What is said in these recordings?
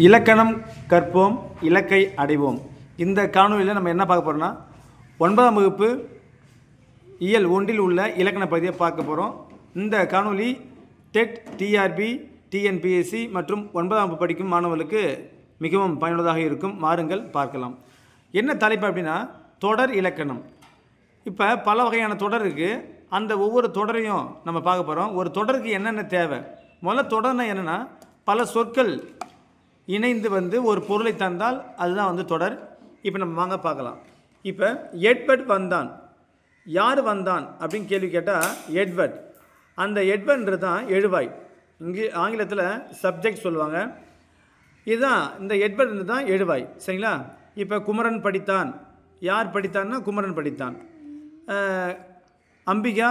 இலக்கணம் கற்போம் இலக்கை அடைவோம். இந்த காணொலியில் நம்ம என்ன பார்க்க போகிறோம்னா ஒன்பதாம் வகுப்பு இயல் ஒன்றில் உள்ள இலக்கண பகுதியை பார்க்க போகிறோம் இந்த காணொளி டெட் டிஆர்பி டிஎன்பிஎஸ்சி மற்றும் ஒன்பதாம் வகுப்பு படிக்கும் மாணவர்களுக்கு மிகவும் பயனுள்ளதாக இருக்கும். மாறுங்கள் பார்க்கலாம். என்ன தலைப்பு அப்படின்னா தொடர் இலக்கணம். இப்போ பல வகையான தொடர் இருக்குது அந்த ஒவ்வொரு தொடரையும் நம்ம பார்க்க போகிறோம் ஒரு தொடருக்கு என்னென்ன தேவை? முதல்ல தொடர்னா என்னென்னா பல சொற்கள் இணைந்து வந்து ஒரு பொருளை தந்தால் அதுதான் வந்து தொடர். இப்போ நம்ம வாங்க பார்க்கலாம். இப்போ எட்வர்ட் வந்தான். யார் வந்தான் அப்படின்னு கேள்வி கேட்டால் எட்வர்ட் அந்த எட்வர்ட்ன்றது தான் எழுவாய். இங்கே ஆங்கிலத்தில் சப்ஜெக்ட் சொல்லுவாங்க. இதுதான் இந்த எட்வர்ட் தான் எழுவாய். சரிங்களா? இப்போ குமரன் படித்தான். யார் படித்தான்னா குமரன் படித்தான். அம்பிகா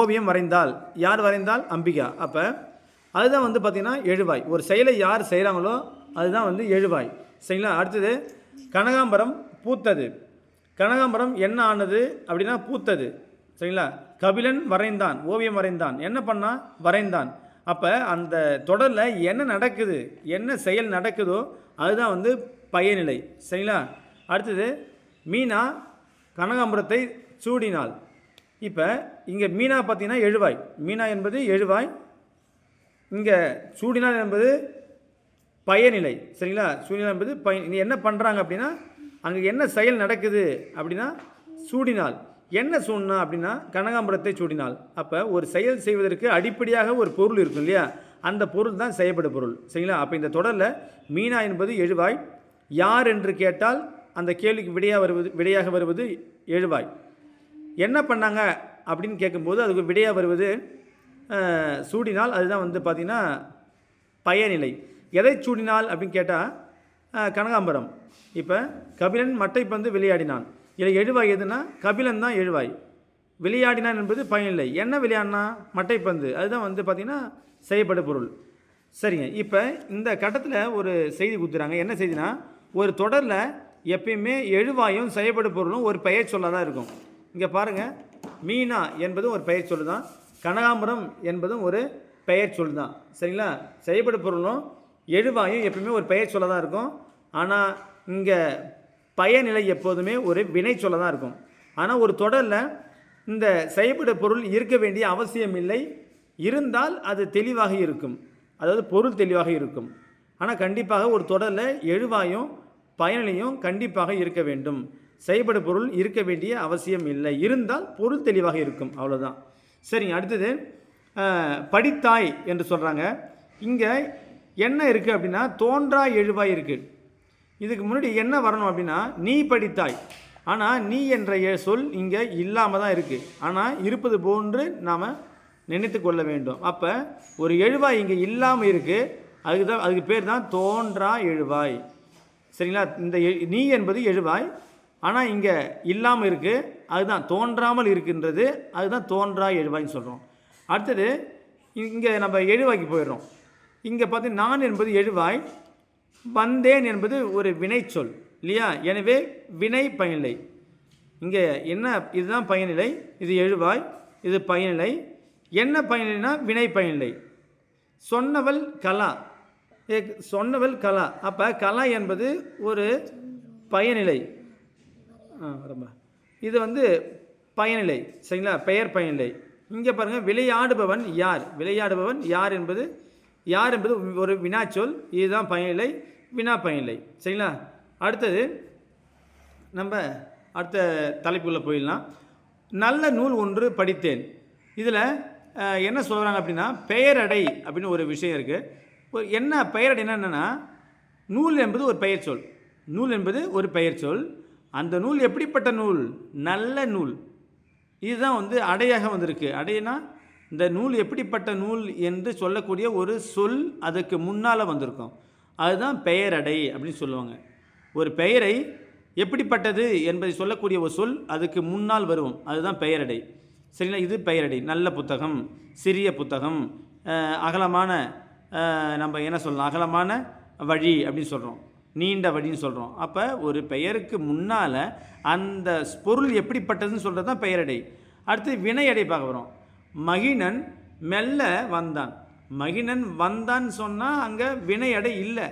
ஓவியம் வரைந்தால் யார் வரைந்தால் அம்பிகா. அப்போ அதுதான் வந்து பார்த்திங்கன்னா எழுவாய். ஒரு செயலை யார் செய்கிறாங்களோ அதுதான் வந்து எழுவாய். சரிங்களா? அடுத்தது கனகாம்பரம் பூத்தது. கனகாம்பரம் என்ன ஆனது அப்படின்னா பூத்தது. சரிங்களா? கபிலன் வரைந்தான் ஓவியம் வரைந்தான். என்ன பண்ணால் வரைந்தான். அப்போ அந்த தொடரில் என்ன நடக்குது? என்ன செயல் நடக்குதோ அதுதான் வந்து பயனிலை. சரிங்களா? அடுத்தது மீனா கனகாம்பரத்தை சூடினாள். இப்போ இங்கே மீனா பார்த்தீங்கன்னா எழுவாய். மீனா என்பது எழுவாய் இங்கே சூடினால் என்பது பயநிலை சரிங்களா? சூடினால் என்பது பயன் நீ என்ன பண்ணுறாங்க அப்படின்னா அங்கே என்ன செயல் நடக்குது அப்படின்னா சூடினால். என்ன சூடினா அப்படின்னா கனகாம்பரத்தை சூடினால். அப்போ ஒரு செயல் செய்வதற்கு அடிப்படையாக ஒரு பொருள் இருக்கும் இல்லையா? அந்த பொருள் தான் செய்யப்படும் பொருள் சரிங்களா? அப்போ இந்த தொடரில் மீனா என்பது எழுவாய் யார் என்று கேட்டால் அந்த கேள்விக்கு விடையாக வருவது விடையாக வருவது எழுவாய். என்ன பண்ணாங்க அப்படின்னு கேட்கும்போது அதுக்கு விடையாக வருவது சூடினால் அதுதான் வந்து பார்த்திங்கன்னா பயனிலை. எதை சூடினால் அப்படின்னு கேட்டால் கனகாம்பரம். இப்போ கபிலன் மட்டைப்பந்து விளையாடினான். இதில் எழுவாய் எதுனா கபிலன் தான் எழுவாய். விளையாடினான் என்பது பயனில்லை என்ன விளையாடினா மட்டைப்பந்து அதுதான் வந்து பார்த்திங்கன்னா செய்யப்படும் பொருள். சரிங்க. இப்போ இந்த கட்டத்தில் ஒரு செய்தி கொடுத்துறாங்க. என்ன செய்தினா ஒரு தொடரில் எப்பயுமே எழுவாயும் செய்யப்பட பொருளும் ஒரு பெயர் சொல்லாக தான் இருக்கும். இங்கே பாருங்கள் மீனா என்பதும் ஒரு பெயர் சொல்லு தான் கனகாம்பரம் என்பதும் ஒரு பெயர் சொல் தான் சரிங்களா? செய்யப்பட பொருளும் எழுவாயும் எப்பவுமே ஒரு பெயர் சொல்ல தான் இருக்கும். ஆனால் இங்கே பயனிலை எப்போதுமே ஒரு வினை சொல்ல தான் இருக்கும். ஆனால் ஒரு தொடரில் இந்த செய்யப்பட்ட பொருள் இருக்க வேண்டிய அவசியம் இல்லை. இருந்தால் அது தெளிவாக இருக்கும். அதாவது பொருள் தெளிவாக இருக்கும். ஆனால் கண்டிப்பாக ஒரு தொடரில் எழுவாயும் பயனிலையும் கண்டிப்பாக இருக்க வேண்டும். செய்யப்பட பொருள் இருக்க வேண்டிய அவசியம் இல்லை. இருந்தால் பொருள் தெளிவாக இருக்கும். அவ்வளோதான் சரிங்க அடுத்தது படித்தாய் என்று சொல்கிறாங்க இங்கே என்ன இருக்குது அப்படின்னா தோன்றா எழுவாய் இருக்குது இதுக்கு முன்னாடி என்ன வரணும் அப்படின்னா நீ படித்தாய். ஆனால் நீ என்ற சொல் இங்கே இல்லாமல் தான் இருக்குது ஆனால் இருப்பது போன்று நாம் நினைத்து கொள்ள வேண்டும். அப்போ ஒரு எழுவாய் இங்கே இல்லாமல் இருக்குது அதுக்கு தான் அதுக்கு பேர் தான் தோன்றா எழுவாய். சரிங்களா? இந்த எ- நீ என்பது எழுவாய். ஆனால் இங்கே இல்லாமல் இருக்குது அதுதான் தோன்றாமல் இருக்கின்றது அதுதான் தோன்றா எழுவாய்ன்னு சொல்கிறோம் அடுத்தது இங்கே நம்ம எழுவாய்க்கு போயிடுறோம். இங்கே பார்த்து நான் என்பது எழுவாய் வந்தேன் என்பது ஒரு வினைச்சொல் இல்லையா? எனவே வினை பயனிலை. இங்கே என்ன இதுதான் பயனிலை இது எழுவாய் இது பயனிலை. என்ன பயனிலைனா வினை பயனிலை. சொன்னவள் கலா. சொன்னவள் கலா. அப்போ கலா என்பது ஒரு பயனிலை. ஆ ரொம்ப இது வந்து பயனிலை சரிங்களா? பெயர் பயனிலை. இங்கே பாருங்கள் விளையாடுபவன் யார்? விளையாடுபவன் யார் என்பது யார் என்பது ஒரு வினாச்சொல். இதுதான் பயனிலை வினா பயனிலை சரிங்களா? அடுத்தது நம்ம அடுத்த தலைப்புக்குள்ளே போயிடலாம். நல்ல நூல் ஒன்று படித்தேன். இதில் என்ன சொல்கிறாங்க அப்படின்னா பெயரடை அப்படின்னு ஒரு விஷயம் இருக்குது ஒரு என்ன பெயரடைனா என்னென்னா நூல் என்பது ஒரு பெயர் சொல் நூல் என்பது ஒரு பெயர் சொல் அந்த நூல் எப்படிப்பட்ட நூல்? நல்ல நூல். இதுதான் வந்து அடையாக வந்திருக்கு. அடைனா இந்த நூல் எப்படிப்பட்ட நூல் என்று சொல்லக்கூடிய ஒரு சொல் அதுக்கு முன்னால் வந்திருக்கும். அதுதான் பெயரடை அப்படின்னு சொல்லுவாங்க. ஒரு பெயரை எப்படிப்பட்டது என்பதை சொல்லக்கூடிய ஒரு சொல் அதுக்கு முன்னால் வரும். அதுதான் பெயரடை. சரிங்களா? இது பெயரடை. நல்ல புத்தகம் சிறிய புத்தகம் அகலமான நம்ம என்ன சொல்லலாம்? அகலமான வழி அப்படின்னு சொல்கிறோம் நீண்ட வழின்னு சொல்கிறோம் அப்போ ஒரு பெயருக்கு முன்னால் அந்த பொருள் எப்படிப்பட்டதுன்னு சொல்கிறது தான் பெயரடை. அடுத்து வினையடை பார்க்க வரோம் மகிழன் மெல்ல வந்தான். மகிழன் வந்தான்னு சொன்னால் அங்கே வினையடை இல்லை.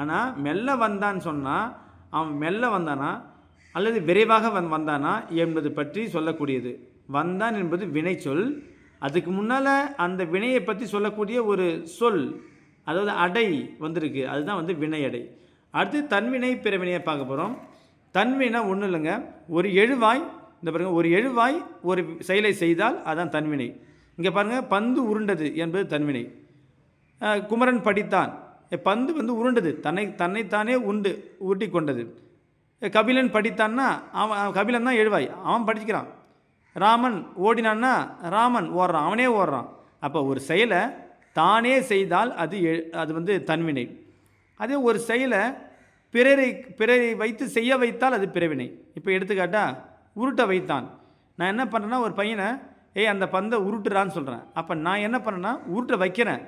ஆனால் மெல்ல வந்தான்னு சொன்னால் அவன் மெல்ல வந்தானா? அல்லது விரைவாக வந் வந்தானா என்பது பற்றி சொல்லக்கூடியது. வந்தான் என்பது வினைச்சொல் அதுக்கு முன்னால் அந்த வினையை பற்றி சொல்லக்கூடிய ஒரு சொல் அதாவது அடை வந்திருக்கு. அதுதான் வந்து வினையடை அடுத்து தன்வினை பிறவினையை பார்க்க போகிறோம் தன்வினை ஒன்றும் இல்லைங்க. ஒரு எழுவாய் இந்த பாருங்கள் ஒரு எழுவாய் ஒரு செயலை செய்தால் அதான் தன்வினை. இங்கே பாருங்கள் பந்து உருண்டது என்பது தன்வினை. குமரன் படித்தான். பந்து வந்து உருண்டது. தன்னை தன்னைத்தானே உண்டு உருட்டி கொண்டது கபிலன் படித்தான்னா அவன் அவன் கபிலன் தான் எழுவாய். அவன் படிச்சுக்கிறான். ராமன் ஓடினான்னா ராமன் ஓடுறான் அவனே ஓடுறான். அப்போ ஒரு செயலை தானே செய்தால் அது எ- அது வந்து தன்வினை. அதே ஒரு செயலை பிறரை பிறரை வைத்து செய்ய வைத்தால் அது பிறவினை. இப்போ எடுத்துக்காட்டா உருட்டை வைத்தான். நான் என்ன பண்ணுறேன்னா ஒரு பையனை ஏய் அந்த பந்தை உருட்டுறான்னு சொல்கிறேன் அப்போ நான் என்ன பண்ணேன்னா உருட்ட வைக்கிறேன்.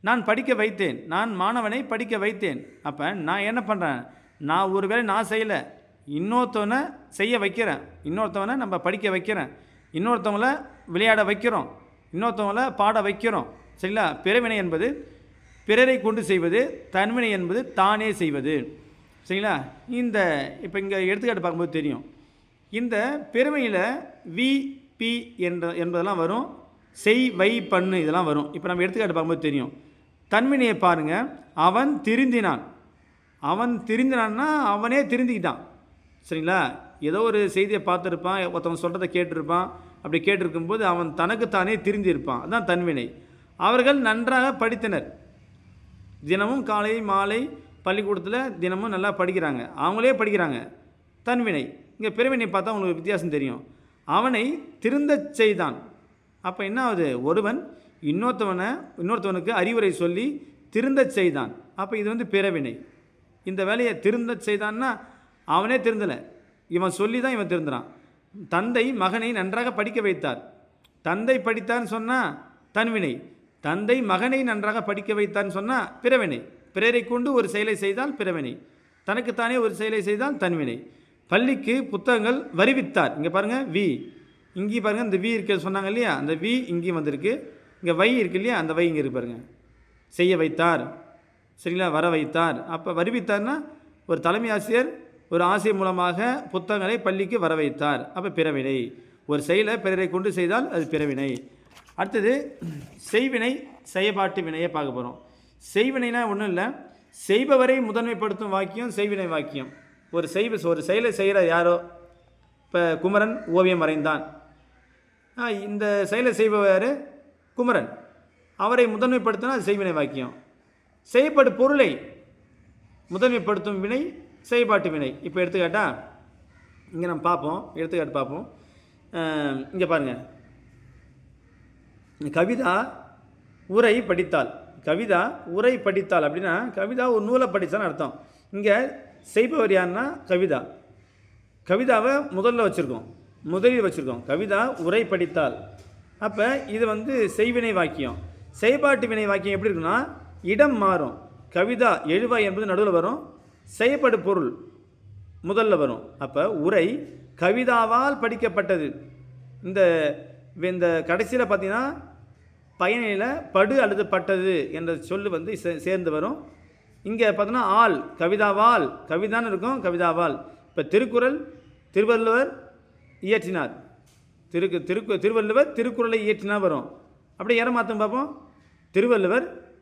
நான் படிக்க வைத்தேன். நான் மாணவனை படிக்க வைத்தேன். அப்போ நான் என்ன பண்ணுறேன் நான் ஒரு வேளை நான் செய்யலை. இன்னொருத்தவனை செய்ய வைக்கிறேன். இன்னொருத்தவனை நம்ம படிக்க வைக்கிறேன். இன்னொருத்தவங்கள விளையாட வைக்கிறோம். இன்னொருத்தவங்கள பாட வைக்கிறோம். சரிங்களா? பிறவினை என்பது பிறரை கொண்டு செய்வது தன்வினை என்பது தானே செய்வது. சரிங்களா? இந்த இப்போ இங்கே எடுத்துக்காட்டு பார்க்கும்போது தெரியும். இந்த பெருமையில் வி பி என்ற என்பதெல்லாம் வரும். செய் வை பண்ணு இதெல்லாம் வரும். இப்போ நம்ம எடுத்துக்காட்டு பார்க்கும்போது தெரியும். தன்மினையை பாருங்கள் அவன் திருந்தினான். அவன் திருந்தினான்னா அவனே திருந்திக்கிட்டான். சரிங்களா? ஏதோ ஒரு செய்தியை பார்த்துருப்பான் ஒருத்தவன் சொல்கிறத கேட்டிருப்பான். அப்படி கேட்டிருக்கும்போது அவன் தனக்குத்தானே திருந்தியிருப்பான். அதுதான் தன்வினை. அவர்கள் நன்றாக படித்தனர். தினமும் காலை மாலை பள்ளிக்கூடத்தில் தினமும் நல்லா படிக்கிறாங்க. அவங்களே படிக்கிறாங்க. தன்வினை. இங்கே பிறவினை பார்த்தா அவங்களுக்கு வித்தியாசம் தெரியும். அவனை திருந்த செய்தான். அப்போ என்ன ஆகுது? ஒருவன் இன்னொருத்தவனை இன்னொருத்தவனுக்கு அறிவுரை சொல்லி திருந்த செய்தான். அப்போ இது வந்து பிறவினை. இந்த வேலையை திருந்த செய்தான்னா அவனே திருந்தலை. இவன் சொல்லி தான் இவன் திருந்துறான். தந்தை மகனை நன்றாக படிக்க வைத்தார். தந்தை படித்தான்னு சொன்னால் தன்வினை. தந்தை மகனை நன்றாக படிக்க வைத்தான்னு சொன்னால் பிறவினை. பிறரை கொண்டு ஒரு செயலை செய்தால் பிறவினை. தனக்குத்தானே ஒரு செயலை செய்தால் தன்வினை. பள்ளிக்கு புத்தகங்கள் வருவித்தார். இங்கே பாருங்கள் வி இங்கே பாருங்கள் இந்த வி இருக்க சொன்னாங்க இல்லையா? அந்த வி இங்கேயும் வந்திருக்கு. இங்கே வை இருக்கு இல்லையா? அந்த வை இங்கே இருக்கு பாருங்கள் செய்ய வைத்தார். சரிங்களா? வர வைத்தார். அப்போ வருவித்தார்னா ஒரு தலைமை ஆசிரியர் ஒரு ஆசிரியர் மூலமாக புத்தகங்களை பள்ளிக்கு வர வைத்தார். அப்போ பிறவினை. ஒரு செயலை பிறரை கொண்டு செய்தால் அது பிறவினை. அடுத்தது செய்வினை செயற்பாட்டு வினையை பார்க்க போகிறோம் செய்வினைனா ஒன்றும் இல்லை. செய்பவரை முதன்மைப்படுத்தும் வாக்கியம் செய்வினை வாக்கியம். ஒரு செய்வ ஒரு செயலை செய்கிற யாரோ? இப்போ குமரன் ஓவியம் வரைந்தான். இந்த செயலை செய்பவர் குமரன். அவரை முதன்மைப்படுத்தினா அது செய்வினை வாக்கியம். செய்யப்படும் பொருளை முதன்மைப்படுத்தும் வினை செயல்பாட்டு வினை. இப்போ எடுத்துக்காட்டா இங்கே நம்ம பார்ப்போம் எடுத்துக்காட்டு பார்ப்போம். இங்கே பாருங்கள் கவிதா உரை படித்தாள். கவிதா உரை படித்தாள் அப்படின்னா கவிதா ஒரு நூலை படித்தான்னு அர்த்தம். இங்கே செய்பவர் யாருன்னா கவிதா. கவிதாவை முதல்ல வச்சுருக்கோம். முதலில் வச்சுருக்கோம். கவிதா உரை படித்தாள். அப்போ இது வந்து செய்வினை வாக்கியம். செய்பாட்டு வினை வாக்கியம் எப்படி இருக்குன்னா இடம் மாறும். கவிதா எழுவாய் என்பது நடுவில் வரும். செய்யப்படு பொருள் முதல்ல வரும். அப்போ உரை கவிதாவால் படிக்கப்பட்டது. இந்த இந்த கடைசியில் பார்த்தீங்கன்னா பயனில படு அல்லது பட்டது என்ற சொல்லு வந்து சே- சேர்ந்து வரும். இங்கே பார்த்தோன்னா ஆள் கவிதாவால் கவிதான்னு இருக்கும் கவிதாவால் இப்போ திருக்குறள் திருவள்ளுவர் இயற்றினார். திருக்கு திருக்கு திருவள்ளுவர் திருக்குறளை இயற்றினா வரும். அப்படியே யாரை பார்ப்போம்? திருவள்ளுவர்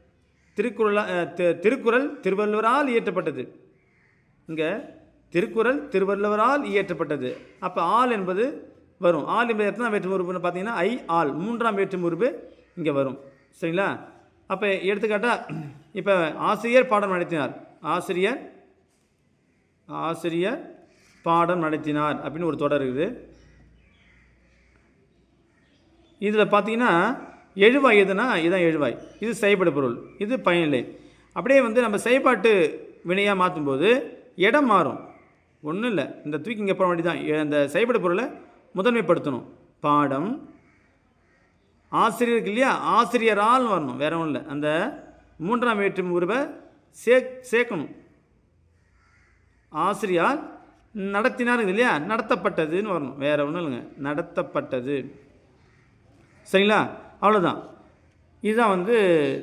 திருக்குறளா திருக்குறள் திருவள்ளுவரால் இயற்றப்பட்டது. இங்கே திருக்குறள் திருவள்ளுவரால் இயற்றப்பட்டது. அப்போ ஆள் என்பது வரும். ஆள் என்பது எத்தனை வேற்று உறுப்புன்னு பார்த்தீங்கன்னா ஐ ஆள். மூன்றாம் வேற்று உறுப்பு இங்கே வரும். சரிங்களா? அப்போ எடுத்துக்காட்டால் இப்போ ஆசிரியர் பாடம் நடத்தினார். ஆசிரியர் ஆசிரியர் பாடம் நடத்தினார் அப்படின்னு ஒரு தொடர் இருக்குது. இதில் பார்த்தீங்கன்னா எழுவாய் எதுனா இதுதான் எழுவாய். இது செயல்படு பொருள். இது பயனில்லை அப்படியே வந்து நம்ம செயல்பாட்டு வினையாக மாற்றும்போது இடம் மாறும். ஒன்றும் இல்லை. இந்த தூக்கி இங்கே போட வேண்டியதான் இந்த செயல்படு பொருளை முதன்மைப்படுத்தணும். பாடம் ஆசிரியருக்கு இல்லையா? ஆசிரியரால் வரணும். வேற ஒன்றும் இல்லை. அந்த மூன்றாம் வேற்று உருவை சே சேர்க்கணும். ஆசிரியால் நடத்தினார் இல்லையா? நடத்தப்பட்டதுன்னு வரணும். வேற ஒன்றும் இல்லைங்க. நடத்தப்பட்டது. சரிங்களா? அவ்வளோதான் இதுதான் வந்து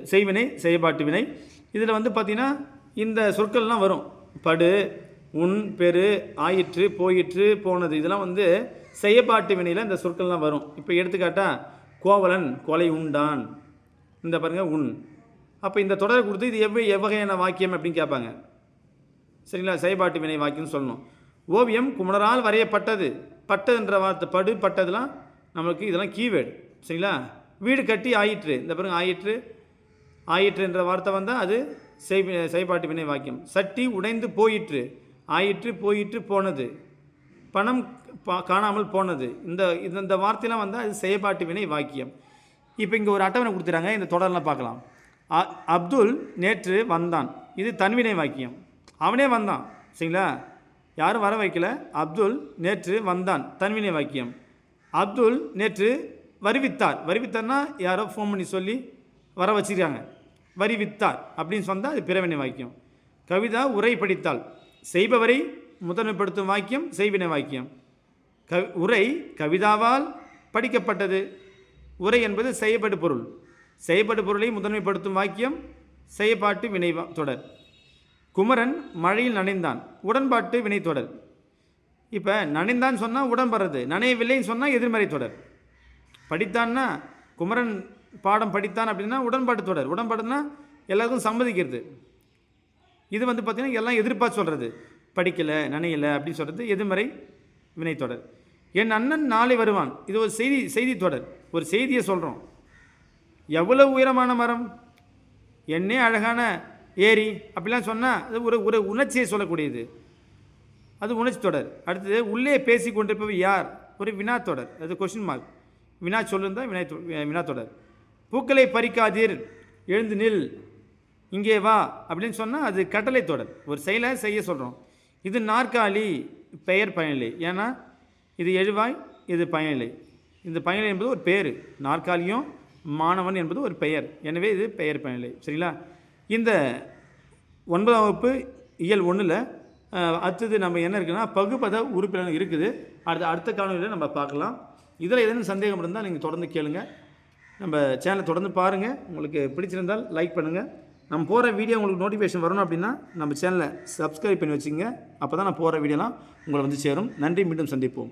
செய்வினை செயல்பாட்டு வினை. இதில் வந்து பார்த்திங்கன்னா இந்த சொற்கள்லாம் வரும். படு உன் பெரு ஆயிற்று போயிற்று போனது. இதெல்லாம் வந்து செய்யப்பாட்டு வினையில் இந்த சொற்கள்லாம் வரும். இப்போ எடுத்துக்காட்டால் கோவலன் கொலை உண்டான். இந்த பாருங்க உண் அப்போ இந்த தொடரை கொடுத்து இது எவ்வளோ எவ்வகையான வாக்கியம் அப்படின்னு கேட்பாங்க. சரிங்களா? செயல்பாட்டு வினை வாக்கியம்னு சொல்லணும். ஓவியம் குமணரால் வரையப்பட்டது. பட்டதுன்ற வார்த்தை படு பட்டதுலாம் நம்மளுக்கு இதெல்லாம் கீவேர்டு. சரிங்களா? வீடு கட்டி ஆயிற்று. இந்த பாருங்க ஆயிற்று. ஆயிற்று என்ற வார்த்தை வந்தால் அது செய் செயல்பாட்டு வினை வாக்கியம். சட்டி உடைந்து போயிற்று. ஆயிற்று போயிற்று போனது. பணம் காணாமல் போனது. இந்த இந்த- இந்த வார்த்தையெல்லாம் வந்தால் அது செயல்பாட்டு வினை வாக்கியம். இப்போ இங்கே ஒரு அட்டவணை கொடுத்துட்டாங்க. இந்த தொடரெல்லாம் பார்க்கலாம். அ- அப்துல் நேற்று வந்தான். இது தன்வினை வாக்கியம். அவனே வந்தான். சரிங்களா? யாரும் வர வைக்கல. அப்துல் நேற்று வந்தான். தன்வினை வாக்கியம். அப்துல் நேற்று வருவித்தார். வருவித்தார்னா யாரோ ஃபோன் பண்ணி சொல்லி வர வச்சிருக்காங்க. வருவித்தார் அப்படின்னு சொன்னால் அது பிறவினை வாக்கியம். கவிதா உரை படித்தாள். செய்பவரை முதன்மைப்படுத்தும் வாக்கியம் செய்வினை வாக்கியம். க உரை கவிதாவால் படிக்கப்பட்டது. உரை என்பது செய்யப்படு பொருள். செய்யப்படு பொருளை முதன்மைப்படுத்தும் வாக்கியம் செய்யப்பாட்டு வினை வா- தொடர். குமரன் மழையில் நனைந்தான். உடன்பாட்டு வினை தொடர். இப்போ நனைந்தான் சொன்னால் உடன்படுறது நனையவில்லைன்னு சொன்னால் எதிர்மறை தொடர். படித்தான்னா குமரன் பாடம் படித்தான் அப்படின்னா உடன்பாட்டு தொடர். உடன்பாடுனா எல்லாருக்கும் சம்மதிக்கிறது. இது வந்து பார்த்திங்கன்னா எல்லாம் எதிர்பார்த்து சொல்கிறது படிக்கலை நனையலை அப்படின்னு சொல்கிறது எதிர்மறை வினைத்தொடர். என் அண்ணன் நாளை வருவான். இது ஒரு செய்தி செய்தி தொடர். ஒரு செய்தியை சொல்கிறோம் எவ்வளவு உயரமான மரம்? என்னே அழகான ஏரி. அப்படிலாம் சொன்னால் அது ஒரு ஒரு உணர்ச்சியை சொல்லக்கூடியது. அது உணர்ச்சி தொடர். அடுத்தது உள்ளே பேசி கொண்டிருப்பவர் யார்? ஒரு வினா தொடர். அது கொஷின் மார்க் வினா சொல்லுந்தா வினா வினா தொடர். பூக்களை பறிக்காதீர். எழுந்து நில். இங்கே வா. அப்படின்னு சொன்னால் அது கட்டளை தொடர். ஒரு செயலை செய்ய சொல்கிறோம் இது நாற்காலி பெயர் பயனிலை. ஏன்னா இது எழுவாய் இது பயனிலை. இந்த பயனிலை என்பது ஒரு பேர். நாற்காலியும் மாணவன் என்பது ஒரு பெயர். எனவே இது பெயர் பயனிலை. சரிங்களா? இந்த ஒன்பதாம் வகுப்பு இயல் ஒன்றில் அடுத்தது நம்ம என்ன இருக்குன்னா பகுப்பத உறுப்பினர் இருக்குது. அடுத்த அடுத்த காணொலியில் நம்ம பார்க்கலாம். இதில் ஏதேனும் சந்தேகம் இருந்தால் நீங்கள் தொடர்ந்து கேளுங்கள் நம்ம சேனலை தொடர்ந்து பாருங்கள் உங்களுக்கு பிடிச்சிருந்தால் லைக் பண்ணுங்கள் நம்ம போகிற வீடியோ உங்களுக்கு நோட்டிஃபிகேஷன் வரணும் அப்படின்னா நம்ம சேனலை சப்ஸ்கிரைப் பண்ணி வச்சுங்க அப்போ தான் நான் போகிற வீடியோலாம் உங்களை வந்து சேரும். நன்றி மீண்டும் சந்திப்போம்.